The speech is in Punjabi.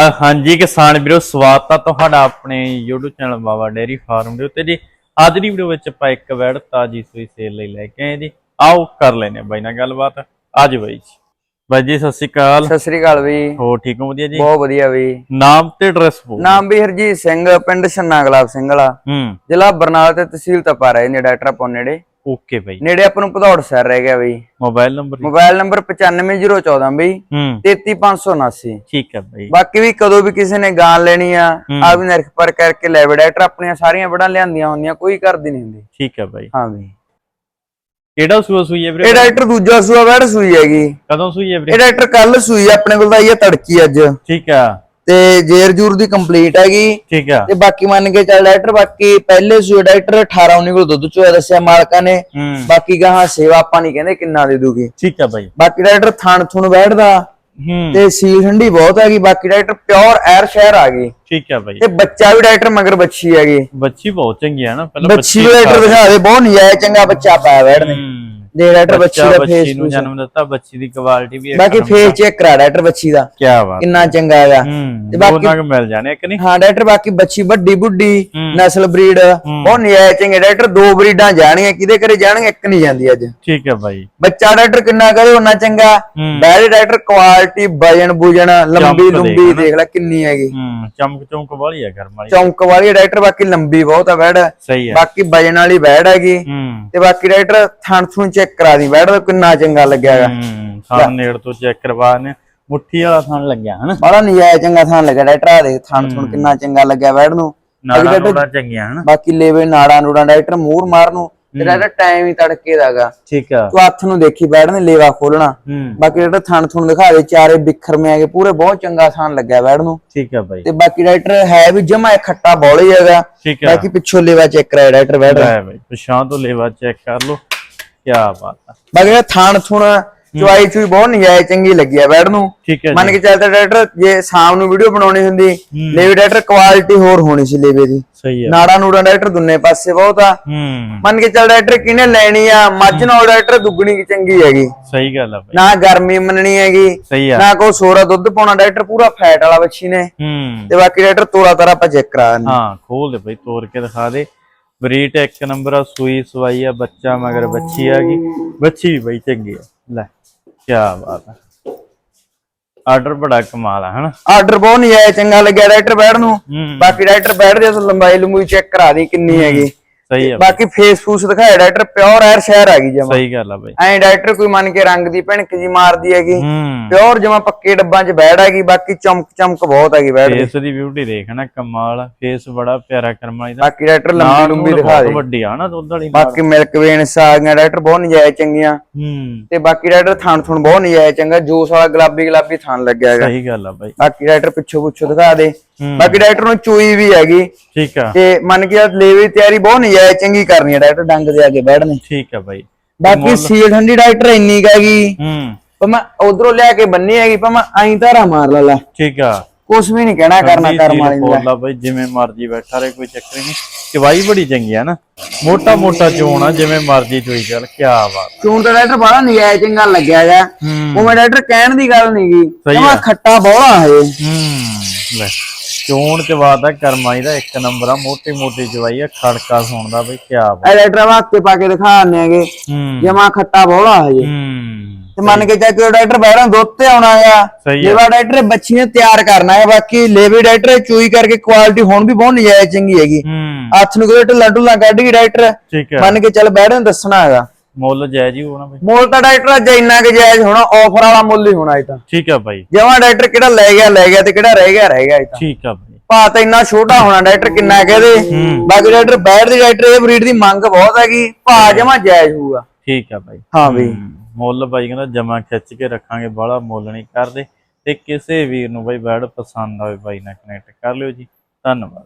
ਹਾਂਜੀ ਕਿਸਾਨ ਵੀਰੋ ਸਵਾਗਤ ਆ ਤੁਹਾਡਾ ਆਪਣੇ YouTube channel Baba dairy farm ਦੇ ਉੱਤੇ ਜੀ। ਅੱਜ ਦੀ ਵੀਡੀਓ ਵਿੱਚ ਆਪਾਂ ਇੱਕ ਵੈੜ ਤਾਜੀ ਸੂਈ ਸੇਲ ਲਈ ਲੈ ਕੇ ਆਏ ਜੀ। ਆਓ ਕਰ ਲੈਨੇ ਬਾਈ ਨਾਲ ਗੱਲਬਾਤ। ਅੱਜ ਬਾਈ ਜੀ। ਬਾਈ ਜੀ ਸਤਿ ਸ਼੍ਰੀ ਅਕਾਲ। ਸਤਿ ਸ੍ਰੀ ਅਕਾਲ ਵੀ ਹੋ ਠੀਕ ਹੋ? ਵਧੀਆ ਜੀ? ਬਹੁਤ ਵਧੀਆ ਵੀ ਨਾਮ ਤੇ ਐਡਰੈਸ ਬੋਲ ਨਾਮ ਵੀ ਹਰਜੀਤ ਸਿੰਘ ਪਿੰਡ ਛੰਨਾ ਗੁਲਾਬ ਸਿੰਘ ਵਾਲਾ। ਹੂੰ। ਜ਼ਿਲ੍ਹਾ ਬਰਨਾਲਾ ਤੇ ਤਹਿਸੀਲ ਤਪਾ ਨੇ ਡਾਕਟਰ ਆਪਾਂ ਨੇੜੇ। ਓਕੇ ਬਾਈ। ਨੇੜੇ ਆਪਾਂ ਨੂੰ ਭਦੌੜ ਸ਼ਹਿਰ ਰਹਿ ਗਿਆ ਬਈ। ਮੋਬਾਈਲ ਨੰਬਰ ਮੋਬਾਈਲ ਨੰਬਰ 95014 ਬਈ। ਹੂੰ। 33579 ਠੀਕ ਹੈ ਬਾਈ। ਬਾਕੀ ਵੀ ਕਦੋਂ ਵੀ ਕਿਸੇ ਨੇ ਗਾਂ ਲੈਣੀ ਆ। ਆ ਵੀ ਨਿਰਖ ਪਰ ਕਰਕੇ ਲੈ ਵੀ ਡਾਕਟਰ ਆਪਣੀਆਂ ਸਾਰੀਆਂ ਬੜਾਂ ਲਿਆਂਦੀਆਂ ਹੁੰਦੀਆਂ ਕੋਈ ਕਰਦੀ ਨਹੀਂ ਹੁੰਦੀ। ਠੀਕ ਹੈ ਬਾਈ। ਹਾਂ ਵੀ ਕਿਹੜਾ ਸੂਆ ਸੂਈ ਹੈ ਇਹ ਵੀਰੇ ਡਾਕਟਰ ਦੂਜਾ ਸੂਆ ਵੜ ਸੂਈ ਹੈਗੀ। ਕਦੋਂ ਸੂਈ ਹੈ ਇਹ ਵੀਰੇ ਡਾਕਟਰ ਕੱਲ ਸੂਈ ਆਪਣੇ ਕੋਲ ਤਾਂ ਆਈ ਆ ਤੜਕੀ ਅੱਜ। ਠੀਕ ਆ। ਤੇ ਜੇਰ ਜੂਰ ਦੀ ਕੰਪਲੀਟ ਹੈਗੀ। ਠੀਕ ਆ। ਤੇ ਬਾਕੀ ਮੰਨ ਕੇ ਚੱਲ ਡਾਕਟਰ ਬਾਕੀ ਪਹਿਲੇ ਸੂਏ ਡਾਕਟਰ 18 19 ਕੋਲ ਦੁੱਧ ਚੋਇਆ ਦੱਸਿਆ ਮਾਲਕਾਂ ਨੇ। ਹੂੰ। ਬਾਕੀ ਗਾਹਾਂ ਸੇਵਾ ਆਪਾਂ ਨਹੀਂ ਕਹਿੰਦੇ ਕਿੰਨਾ ਦੇ ਦੂਗੀ। ਠੀਕ ਆ ਬਾਈ। ਬਾਕੀ ਡਾਕਟਰ ਥਣ ਥੁਣ ਬੈਠਦਾ। ਹੂੰ। ਤੇ ਸੀਲ ਠੰਡੀ ਬਹੁਤ ਹੈਗੀ ਬਾਕੀ ਡਾਕਟਰ ਪਿਓਰ ਐਰ ਸ਼ਹਿਰ ਆ ਗਈ ਠੀਕ ਆ ਬਾਈ। ਤੇ ਬੱਚਾ ਵੀ ਡਾਕਟਰ ਮਗਰ ਬੱਚੀ ਹੈਗੀ। ਬੱਚੀ ਬਹੁਤ ਚੰਗੀ ਆ ਨਾ ਪਹਿਲਾਂ ਬੱਚੀ ਡਾਕਟਰ ਦਿਖਾ ਦੇ ਬਹੁਤ ਨਜਾਇਜ਼ ਚੰਗਾ ਬੱਚਾ ਪਾਇਆ ਬੈਠ ਨੇ। ਹੂੰ। ਦੇ ਡਾਕਟਰ ਬੱਚੀ ਦਾ ਬੱਚੀ ਫੇਸ ਨੂੰ ਜਨਮ ਦਿੱਤਾ ਬੱਚੀ ਦੀ ਕੁਆਲਿਟੀ ਵੀ ਬਾਕੀ ਫੇਸ ਚੈੱਕ ਕਰਾ ਡਾਕਟਰ ਬੱਚੀ ਦਾ। ਕੀ ਬਾਤ ਕਿੰਨਾ ਚੰਗਾ ਹੈਗਾ ਹੂੰ ਤੇ ਬਾਕੀ- ਦੋਨਾਂ ਕੁ ਮਿਲ ਜਾਣੇ ਇੱਕ ਨਹੀਂ? ਹਾਂ ਡਾਕਟਰ ਬਾਕੀ ਬੱਚੀ ਵੱਡੀ ਬੁੱਢੀ ਹੂੰ। ਨਸਲ ਬਰੀਡ ਬਹੁਤ ਨਜਾਇਜ਼ ਚੰਗੇ ਡਾਕਟਰ ਦੋ ਬਰੀਡਾਂ ਜਾਣੀਆਂ ਕਿਹਦੇ ਘਰੇ ਜਾਣਗੇ ਇੱਕ ਨਹੀਂ ਜਾਂਦੀ ਅੱਜ। ਠੀਕ ਹੈ ਬਾਈ। ਬੱਚਾ ਡਾਕਟਰ ਕਿੰਨਾ ਕਰੇ ਉਹਨਾਂ ਚੰਗਾ। ਹੂੰ। ਬੈਰੇ ਡਾਕਟਰ ਕੁਆਲਿਟੀ ਵਜਨ ਬੁਜਣ ਲੰਬੀ ਚਮਕ ਲੰਬੀ ਦੇਖ ਲੈ ਕਿੰਨੀ ਹੈਗੀ। ਹੂੰ ਚਮਕ ਚਮਕ ਵਾਲੀ ਆ ਗਰਮ ਵਾਲੀ। ਚੌਂਕ ਵਾਲੀ ਡਾਕਟਰ ਬਾਕੀ ਲੰਬੀ ਬਹੁਤ ਆ ਬੈੜ ਸਹੀ ਹੈ ਬਾਕੀ ਵਜਨ ਵਾਲੀ ਬੈੜ ਹੈਗੀ। ਹੂੰ। ਤੇ ਬਾਕੀ ਡਾਕਟਰ ਥਣ ਥੁਣ ਚੈੱਕ ਕਰਾ ਦੀ ਬੈੜ ਦਾ ਕਿੰਨਾ ਚੰਗਾ ਲੱਗਿਆ ਹੈਗਾ। ਹੂੰ ਥਣ ਨੇੜ ਤੋਂ ਚੈੱਕ ਕਰਵਾ ਨੇ ਮੁੱਠੀ ਵਾਲਾ ਥਣ ਲੱਗਿਆ ਹਨਾ? ਬੜਾ ਨਜਾਇਜ਼ ਚੰਗਾ ਥਣ ਲੱਗਿਆ ਡਾਕਟਰ ਆ ਦੇਖ ਥਣ ਥੁਣ ਕਿੰਨਾ ਚੰਗਾ ਲੱਗਿਆ ਬੈੜ ਨੂੰ। ਨਾੜਾ ਨੋੜਾ ਚੰਗੀਆਂ ਹਨਾ? ਬਾਕੀ ਲੇਵੇ ਨਾੜਾ ਨੂੜਾ ਡਾਕਟਰ ਮੂਰ ਮਾਰ ਨੂੰ ਡਾਕਟਰ ਟਾਈਮ ਹੀ ਤੜਕੇ ਦਾਗਾ ਠੀਕ ਆ। ਤੂੰ ਹੱਥ ਨੂੰ ਦੇਖੀ ਬੈੜ ਨੇ ਲੇਵਾ ਖੋਲਣਾ। ਹੂੰ। ਬਾਕੀ ਡਾਕਟਰ ਥਣ ਥੁਣ ਦਿਖਾ ਦੇ ਚਾਰੇ ਬਿਖਰਮੇ ਆਗੇ ਪੂਰੇ ਬਹੁਤ ਚੰਗਾ ਥਣ ਲੱਗਿਆ ਬੈੜ ਨੂੰ। ਠੀਕ ਆ ਬਾਈ। ਤੇ ਬਾਕੀ ਡਾਕਟਰ ਹੈ ਵੀ ਜਮਾ ਖੱਟਾ ਬੋਲੇ ਆ। ਬਾਕੀ ਪਿੱਛੋਂ ਲੇਵਾ ਚੈੱਕ ਕਰਾਇਆ ਡਾਕਟਰ ਬੈਠ ਲੈ ਬਾਈ ਪਛਾਂ ਤੋਂ ਲੇਵਾ ਚੈੱਕ ਕਰ ਲੋ ਕੀ ਬਾਤ ਆ। ਬਾਕੀ ਇਹ ਥਾਣ ਥੁਣ ਚੁਆਈ ਚੁਈ ਬਹੁਤ ਨਜਾਇਜ਼ ਚੰਗੀ ਲੱਗੀ ਆ ਬੈਠ ਨੂੰ। ਠੀਕ ਹੈ ਮੰਨ ਕੇ ਚੱਲਦਾ ਡਾਕਟਰ ਜੇ ਸ਼ਾਮ ਨੂੰ ਵੀਡੀਓ ਬਣਾਉਣੀ ਹੁੰਦੀ ਲੇਵੇ ਡਾਕਟਰ ਕੁਆਲਿਟੀ ਹੋਰ ਹੋਣੀ ਸੀ ਲੇਵੇ ਦੀ। ਸਹੀ ਆ। ਨਾੜਾ ਨੂੜਾ ਡਾਕਟਰ ਦੁੰਨੇ ਪਾਸੇ ਬਹੁਤ ਆ। ਹੂੰ। ਮੰਨ ਕੇ ਚੱਲ ਡਾਕਟਰ ਕਿਹਨੇ ਲੈਣੀ ਆ ਮੱਝ ਨਾਲ ਡਾਕਟਰ ਦੁੱਗਣੀ ਕੀ ਚੰਗੀ ਹੈਗੀ। ਸਹੀ ਗੱਲ ਆ ਬਾਈ। ਨਾ ਗਰਮੀ ਮੰਨਣੀ ਹੈਗੀ ਨਾ ਕੋ ਸੋਰਾ ਦੁੱਧ ਪਾਉਣਾ ਡਾਕਟਰ ਪੂਰਾ ਫੈਟ ਵਾਲਾ ਬੱਚੀ ਨੇ। ਹੂੰ। ਤੇ ਬਾਕੀ ਡਾਕਟਰ ਤੋਰਾ ਤਾਰਾ ਆਪਾਂ ਚੈੱਕ ਕਰਾ ਦਿੰਦੇ ਹਾਂ। ਖੋਲ ਦੇ ਬਈ ਤੋੜ ਕੇ ਦਿਖਾ ਦੇ। ਬਰੀਟ ਇੱਕ ਨੰਬਰ ਆ ਸੂਈ ਸਵਾਈ ਆ ਬੱਚਾ ਮਗਰ ਬੱਚੀ ਆ ਗਈ। ਬੱਚੀ ਵੀ ਬਈ ਚੰਗੀ ਆ। ਲੈ ਕੀ ਬਾਤ ਆ। ਆਰਡਰ ਬੜਾ ਕਮਾਲ ਆ ਹਨਾ? ਆਰਡਰ ਬਹੁਤ ਨਹੀਂ ਆਇਆ ਚੰਗਾ ਲੱਗਿਆ ਡਾਕਟਰ ਬੈਠ ਨੂੰ। ਬਾਕੀ ਡਾਕਟਰ ਬੈਠ ਦੇ ਉਸ ਲੰਬਾਈ ਲੰਬੂਈ ਚੈੱਕ ਕਰਾ ਦੀ ਕਿੰਨੀ ਹੈਗੀ। ਸਹੀ ਆ ਬਾਕੀ ਫੇਸ ਫੂਸ ਦਿਖਾਇਆ ਡਾਕਟਰ ਪਿਓਰ ਐਰ ਸ਼ਹਿਰ ਆ ਗਈ ਜਮਾ। ਸਹੀ ਗੱਲ ਆ ਬਈ। ਐਂ ਡਾਕਟਰ ਕੋਈ ਮੰਨ ਕੇ ਰੰਗ ਦੀ ਭਿਣਕ ਜੀ ਮਾਰਦੀ ਹੈਗੀ। ਪਿਓਰ ਜਮਾ ਪੱਕੇ ਡੱਬਾਂ 'ਚ ਬੈੜ ਹੈਗੀ ਬਾਕੀ ਚਮਕ ਚਮਕ ਬਹੁਤ ਹੈਗੀ ਬੈੜ ਫੇਸ ਦੀ ਬਿਊਟੀ ਦੇਖ ਨਾ ਕਮਾਲ ਫੇਸ ਬੜਾ ਪਿਆਰਾ ਕਰਮ ਵਾਲੀ ਦਾ ਬਾਕੀ ਡਾਕਟਰ ਲੰਬੀ ਲੰਬੀ ਦਿਖਾ ਦੇ। ਵੱਡੀ ਆ ਨਾ ਦੁੱਧ ਵਾਲੀ। ਬਾਕੀ ਮਿਲਕ ਵੇਨਸ ਆ ਗਈਆਂ ਡਾਕਟਰ ਬਹੁਤ ਨਜਾਇਜ਼ ਚੰਗੀਆਂ। ਤੇ ਬਾਕੀ ਡਾਕਟਰ ਥਣ ਥਣ ਬਹੁਤ ਨਜਾਇਜ਼ ਚੰਗਾ ਜੂਸ ਵਾਲਾ ਗੁਲਾਬੀ ਗੁਲਾਬੀ ਥਣ ਲੱਗਿਆ ਹੈਗਾ। ਸਹੀ ਗੱਲ ਆ ਬਾਈ। ਬਾਕੀ ਡਾਕਟਰ ਪਿੱਛੋਂ ਪੁੱਛੋਂ ਦਿਖਾ ਦੇ। ਬਾਕੀ ਡਾਕਟਰ ਨੂੰ ਚੂਈ ਵੀ ਹੈਗੀ। ਠੀਕ ਆ। ਤੇ ਮੰਨ ਕੇ ਲੇਵੇ ਦੀ ਤਿਆਰੀ ਬਹੁਤ ਨਜਾਇਜ਼ ਚੰਗੀ ਕਰਨੀ ਹੈ ਡਾਕਟਰ ਡੰਗ ਦੇ ਅੱਗੇ ਬੈਠਣੇ। ਠੀਕ ਆ ਬਾਈ। ਬਾਕੀ ਸੀਲ ਠੰਡੀ ਡਾਕਟਰ ਇੰਨੀ ਹੈਗੀ। ਹੂੰ। ਪਰ ਮੈਂ ਉਧਰੋਂ ਲਿਆ ਕੇ ਬੰਨੀ ਹੈਗੀ ਪਰ ਮੈਂ ਐਂ ਧਾਰਾ ਮਾਰ ਲਾ ਲਾ। ਠੀਕ ਆ। ਕੁਛ ਵੀ ਨਹੀਂ ਕਹਿਣਾ ਕਰਨਾ ਕਰਮ ਵਾਲੀ ਦਾ ਬੋਲਾ ਬਾਈ ਜਿਵੇਂ ਮਰਜ਼ੀ ਬੈਠਾ ਰਹੇ ਕੋਈ ਚੱਕਰ ਨਹੀਂ। ਚਵਾਈ ਬੜੀ ਚੰਗੀ ਆ ਨਾ। ਮੋਟਾ ਮੋਟਾ ਚੋਣ ਆ ਜਿਵੇਂ ਮਰਜ਼ੀ ਚੋਈ ਚੱਲ ਕੀ ਬਾਤ। ਚੂਨ ਤਾਂ ਡਾਕਟਰ ਬੜਾ ਨਜਾਇਜ਼ ਚੰਗਾ ਲੱਗਿਆ ਹੂੰ। ਉਹ ਮੈਂ ਡਾਕਟਰ ਕਹਿਣ ਦੀ ਗੱਲ ਨਹੀਂ ਗਈ ਸਹੀ ਆ। ਖੱਟਾ ਬੋਲਾ ਹੈ ਹੂੰ। ਲੈ। ਚੋਣ ਚ ਵਾਦਾ ਕਰਮਾਈ ਦਾ ਇੱਕ ਨੰਬਰ ਆ ਮੋਟੀ ਮੋਟੀ ਚਵਾਈ ਆ ਖੜਕਾ ਸੁਣਦਾ ਬਈ ਕੀ ਇਹ ਡਾਕਟਰ ਵਾਸਤੇ ਪਾ ਕੇ ਦਿਖਾਣੇ ਹੂੰ। ਜਮਾ ਖੱਟਾ ਬੋਲਾ ਹੈ ਜੀ। ਹੂੰ। ਤੇ ਮੰਨ ਕੇ ਚੱਕ ਉਹ ਡਾਕਟਰ ਬਹਿਰਾਂ ਦੁੱਧ ਤੇ ਆਉਣਾ ਆ ਆ। ਲੇਵਾ ਡਾਕਟਰ ਬੱਚੀ ਨੇ ਤਿਆਰ ਕਰਨਾ ਹੈ ਬਾਕੀ ਲੇਵੇ ਡਾਕਟਰ ਚੂਈ ਕਰਕੇ ਕੁਆਲਿਟੀ ਹੁਣ ਵੀ ਬਹੁਤ ਨਜਾਇਜ਼ ਚੰਗੀ ਹੈਗੀ। ਹੱਥ ਨੂੰ ਕੋਈ ਢਿੱਲਾ ਢੁੱਲਾ ਕੱਢ ਗਈ ਡਾਕਟਰ। ਮੰਨ ਕੇ ਚੱਲ ਬਹਿਰਾਂ ਨੂੰ ਦੱਸਣਾ ਹੈਗਾ। ਮੁੱਲ ਜਾਇਜ਼ ਹੀ ਹੋਣਾ ਬਈ। ਮੁੱਲ ਤਾਂ ਡਾਕਟਰ ਅੱਜ ਇੰਨਾ ਕਿ ਜਾਇਜ਼ ਹੋਣਾ ਆਫਰ ਵਾਲਾ ਮੁੱਲ ਹੀ ਹੋਣਾ ਇਹ ਤਾਂ। ਠੀਕ ਆ ਬਾਈ। ਜਮਾ ਡਾਕਟਰ ਕਿਹੜਾ ਲੈ ਗਿਆ ਲੈ ਗਿਆ ਤੇ ਕਿਹੜਾ ਰਹਿ ਗਿਆ ਰਹਿ ਗਿਆ ਇਹ ਤਾਂ। ਠੀਕ ਆ ਬਾਈ। ਭਾ ਤਾਂ ਇੰਨਾ ਛੋਟਾ ਹੋਣਾ ਡਾਕਟਰ ਕਿੰਨਾ ਕਹਦੇ ਬਾਕੀ ਡਾਕਟਰ ਬੈਠ ਦੇ ਡਾਕਟਰ ਇਹ ਬਰੀਡ ਦੀ ਮੰਗ ਬਹੁਤ ਹੈਗੀ ਭਾ ਜਮਾ ਜਾਇਜ਼ ਹੋਊਗਾ। ਠੀਕ ਆ ਬਾਈ। ਹਾਂ ਹਮ, ਮੁੱਲ ਬਾਈ ਕਹਿੰਦਾ ਜਮਾ ਖਿੱਚ ਕੇ ਰੱਖਾਂਗੇ ਬਾਹਲਾ ਮੁੱਲ ਨਹੀਂ ਕਰਦੇ। ਤੇ ਕਿਸੇ ਵੀਰ ਨੂੰ ਬਾਈ ਬੈਡ ਪਸੰਦ ਆਵੇ ਬਾਈ ਨਾਲ ਕਨੈਕਟ ਕਰ ਲਿਓ ਜੀ। ਧੰਨਵਾਦ।